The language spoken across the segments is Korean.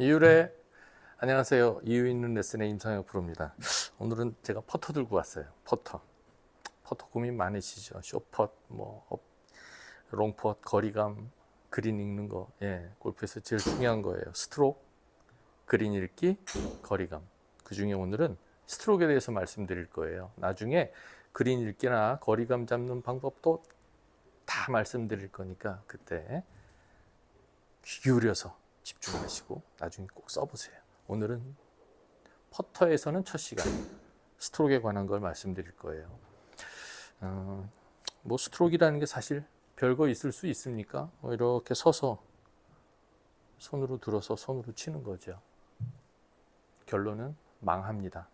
이율의 안녕하세요. 이유 있는 레슨의 임상혁 프로입니다. 오늘은 제가 퍼터 들고 왔어요. 퍼터. 퍼터 고민 많으시죠? 쇼펫, 뭐 업, 롱펫, 거리감, 그린 읽는 거. 예, 골프에서 제일 중요한 거예요. 스트로크, 그린 읽기, 거리감. 그 중에 오늘은 스트로크에 대해서 말씀드릴 거예요. 나중에 그린 읽기나 거리감 잡는 방법도 다 말씀드릴 거니까 그때 귀 기울여서 집중하시고 나중에 꼭 써보세요. 오늘은 퍼터에서는 첫 시간 스트로크에 관한 걸 말씀드릴 거예요. 어, 뭐 스트로크라는 게 사실 별거 있을 수 있습니까? 뭐 이렇게 서서 손으로 들어서 손으로 치는 거죠. 결론은 망합니다.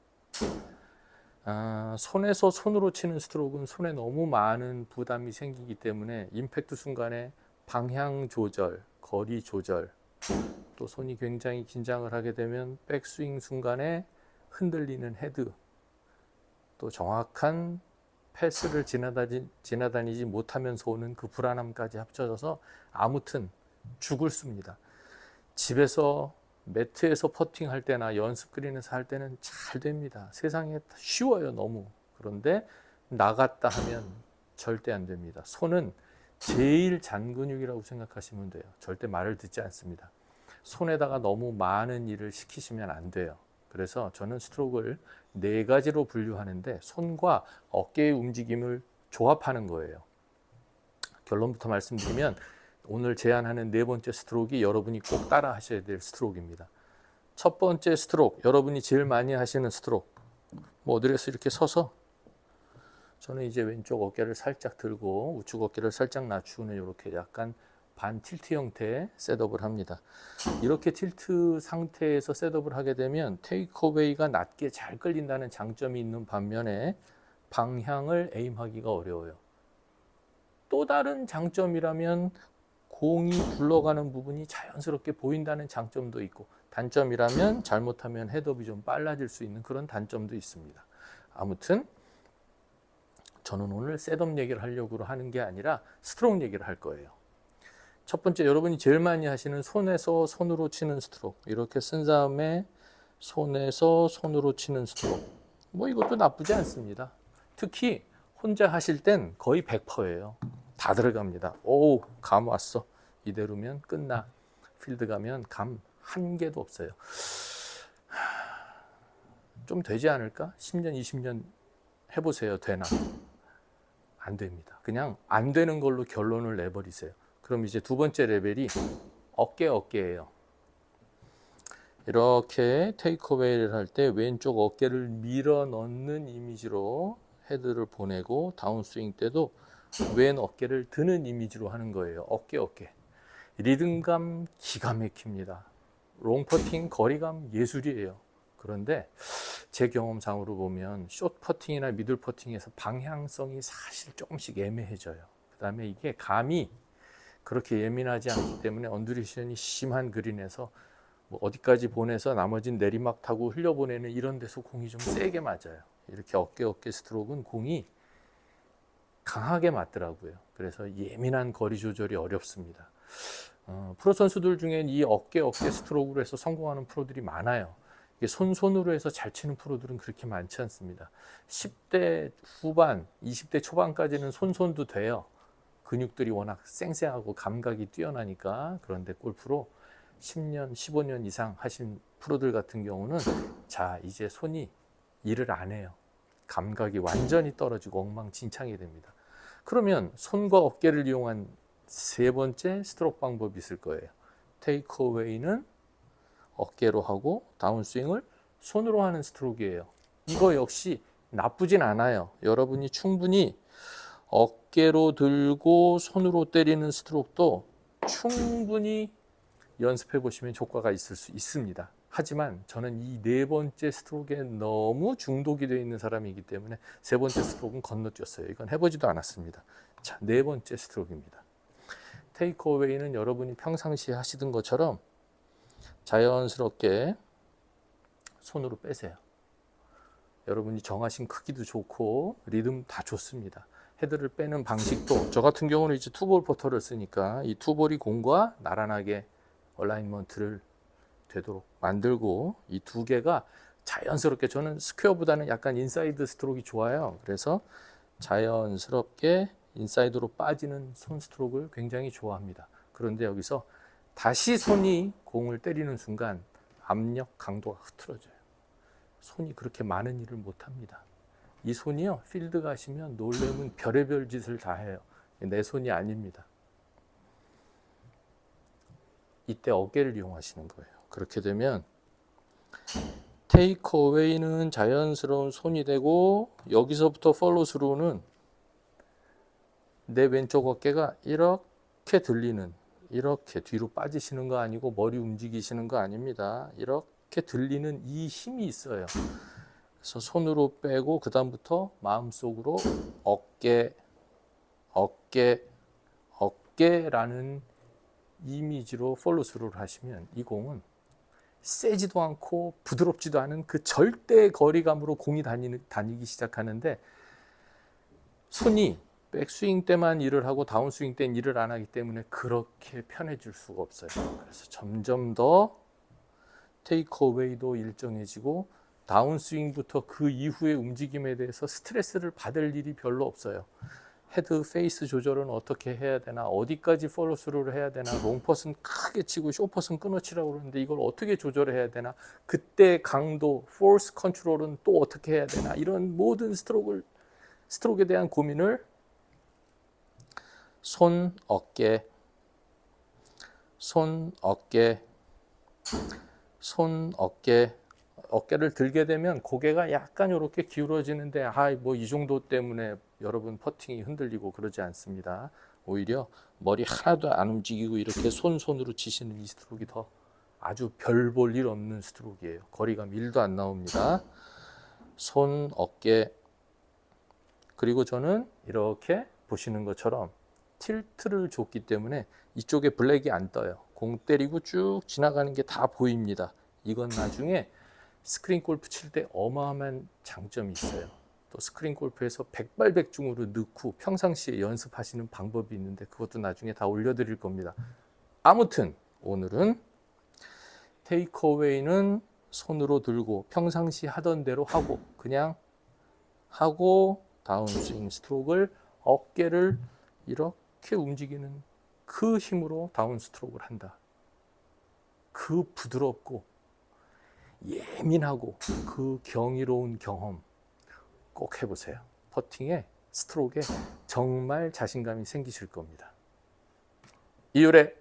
아, 손에서 손으로 치는 스트로크는 손에 너무 많은 부담이 생기기 때문에 임팩트 순간에 방향 조절, 거리 조절, 또 손이 굉장히 긴장을 하게 되면 백스윙 순간에 흔들리는 헤드, 또 정확한 패스를 지나다니, 지나다니지 못하면서 오는 그 불안함까지 합쳐져서 아무튼 죽을 습니다. 집에서 매트에서 퍼팅 할 때나 연습 그린에서 할 때는 잘 됩니다. 세상에 쉬워요, 너무. 그런데 나갔다 하면 절대 안 됩니다. 손은 제일 잔근육이라고 생각하시면 돼요. 절대 말을 듣지 않습니다. 손에다가 너무 많은 일을 시키시면 안 돼요. 그래서 저는 스트로크를 네 가지로 분류하는데 손과 어깨의 움직임을 조합하는 거예요. 결론부터 말씀드리면 오늘 제안하는 네 번째 스트로크가 여러분이 꼭 따라 하셔야 될 스트로크입니다. 첫 번째 스트로크, 여러분이 제일 많이 하시는 스트로크. 뭐 어디에서 이렇게 서서 저는 이제 왼쪽 어깨를 살짝 들고 우측 어깨를 살짝 낮추는 이렇게 약간 반 틸트 형태의 셋업을 합니다. 이렇게 틸트 상태에서 셋업을 하게 되면 테이크어웨이가 낮게 잘 끌린다는 장점이 있는 반면에 방향을 에임하기가 어려워요. 또 다른 장점이라면 공이 굴러가는 부분이 자연스럽게 보인다는 장점도 있고 단점이라면 잘못하면 헤드업이 좀 빨라질 수 있는 그런 단점도 있습니다. 아무튼 저는 오늘 셋업 얘기를 하려고 하는 게 아니라 스트로크 얘기를 할 거예요. 첫 번째 여러분이 제일 많이 하시는 손에서 손으로 치는 스트로크 이렇게 쓴 다음에 손에서 손으로 치는 스트로크 뭐 이것도 나쁘지 않습니다. 특히 혼자 하실 땐 거의 100%예요. 다 들어갑니다. 오, 감 왔어. 이대로면 끝나. 필드 가면 감 한 개도 없어요. 좀 되지 않을까? 10년, 20년 해보세요. 되나? 안 됩니다. 그냥 안 되는 걸로 결론을 내버리세요. 그럼 이제 두 번째 레벨이 어깨 어깨예요. 이렇게 테이크어웨이를 할 때 왼쪽 어깨를 밀어 넣는 이미지로 헤드를 보내고 다운스윙 때도 왼 어깨를 드는 이미지로 하는 거예요. 어깨 어깨. 리듬감 기가 막힙니다. 롱퍼팅 거리감 예술이에요. 그런데 제 경험상으로 보면 숏 퍼팅이나 미들 퍼팅에서 방향성이 사실 조금씩 애매해져요. 그 다음에 이게 감이 그렇게 예민하지 않기 때문에 언드레이션이 심한 그린에서 뭐 어디까지 보내서 나머지는 내리막 타고 흘려보내는 이런 데서 공이 좀 세게 맞아요. 이렇게 어깨 어깨 스트로크는 공이 강하게 맞더라고요. 그래서 예민한 거리 조절이 어렵습니다. 어, 프로 선수들 중엔 이 어깨 어깨 스트로크로 해서 성공하는 프로들이 많아요. 손손으로 해서 잘 치는 프로들은 그렇게 많지 않습니다. 10대 후반, 20대 초반까지는 손손도 돼요. 근육들이 워낙 쌩쌩하고 감각이 뛰어나니까 그런데 골프로 10년, 15년 이상 하신 프로들 같은 경우는 자 이제 손이 일을 안 해요. 감각이 완전히 떨어지고 엉망진창이 됩니다. 그러면 손과 어깨를 이용한 세 번째 스트로크 방법이 있을 거예요. 테이크어웨이는 어깨로 하고 다운스윙을 손으로 하는 스트로크예요. 이거 역시 나쁘진 않아요. 여러분이 충분히 어깨로 들고 손으로 때리는 스트로크도 충분히 연습해 보시면 효과가 있을 수 있습니다. 하지만 저는 이 네 번째 스트로크에 너무 중독이 되어 있는 사람이기 때문에 세 번째 스트로크는 건너뛰었어요. 이건 해보지도 않았습니다. 자, 네 번째 스트로크입니다. 테이크어웨이는 여러분이 평상시에 하시던 것처럼 자연스럽게 손으로 빼세요. 여러분이 정하신 크기도 좋고 리듬 다 좋습니다. 헤드를 빼는 방식도 저 같은 경우는 이제 투볼 포터를 쓰니까 이 투볼이 공과 나란하게 얼라인먼트를 되도록 만들고 이 두 개가 자연스럽게 저는 스퀘어보다는 약간 인사이드 스트로크가 좋아요. 그래서 자연스럽게 인사이드로 빠지는 손 스트로크를 굉장히 좋아합니다. 그런데 여기서 다시 손이 공을 때리는 순간 압력 강도가 흐트러져요. 손이 그렇게 많은 일을 못 합니다. 이 손이요, 필드 가시면 놀래면 별의별 짓을 다 해요. 내 손이 아닙니다. 이때 어깨를 이용하시는 거예요. 그렇게 되면 테이크 어웨이는 자연스러운 손이 되고 여기서부터 팔로우 스루는 내 왼쪽 어깨가 이렇게 들리는 이렇게 뒤로 빠지시는 거 아니고 머리 움직이시는 거 아닙니다. 이렇게 들리는 이 힘이 있어요. 그래서 손으로 빼고 그 다음부터 마음속으로 어깨, 어깨, 어깨라는 이미지로 follow-through를 하시면 이 공은 세지도 않고 부드럽지도 않은 그 절대 거리감으로 공이 다니는, 다니기 시작하는데 손이 백스윙 때만 일을 하고 다운스윙 때는 일을 안 하기 때문에 그렇게 편해질 수가 없어요. 그래서 점점 더 테이크 어웨이도 일정해지고 다운스윙부터 그 이후의 움직임에 대해서 스트레스를 받을 일이 별로 없어요. 헤드 페이스 조절은 어떻게 해야 되나 어디까지 follow-through를 해야 되나 롱퍼스는 크게 치고 쇼퍼스는 끊어치라고 그러는데 이걸 어떻게 조절해야 되나 그때 강도 force 컨트롤은 또 어떻게 해야 되나 이런 모든 스트로크를 스트로크에 대한 고민을 손 어깨 손 어깨 손 어깨 어깨를 들게 되면 고개가 약간 이렇게 기울어지는데 아 뭐 이 정도 때문에 여러분 퍼팅이 흔들리고 그러지 않습니다. 오히려 머리 하나도 안 움직이고 이렇게 손 손으로 치시는 이 스트로크가 더 아주 별 볼 일 없는 스트로크예요. 거리감 1도 안 나옵니다. 손 어깨 그리고 저는 이렇게 보시는 것처럼 틸트를 줬기 때문에 이쪽에 블랙이 안 떠요. 공 때리고 쭉 지나가는 게 다 보입니다. 이건 나중에 스크린 골프 칠 때 어마어마한 장점이 있어요. 또 스크린 골프에서 백발백중으로 넣고 평상시에 연습하시는 방법이 있는데 그것도 나중에 다 올려드릴 겁니다. 아무튼 오늘은 테이크어웨이는 손으로 들고 평상시 하던 대로 하고 그냥 하고 다운스윙 스트로크를 어깨를 이렇게 움직이는 그 힘으로 다운 스트로크를 한다. 그 부드럽고 예민하고 그 경이로운 경험 꼭 해보세요. 퍼팅에 스트로크에 정말 자신감이 생기실 겁니다. 이율의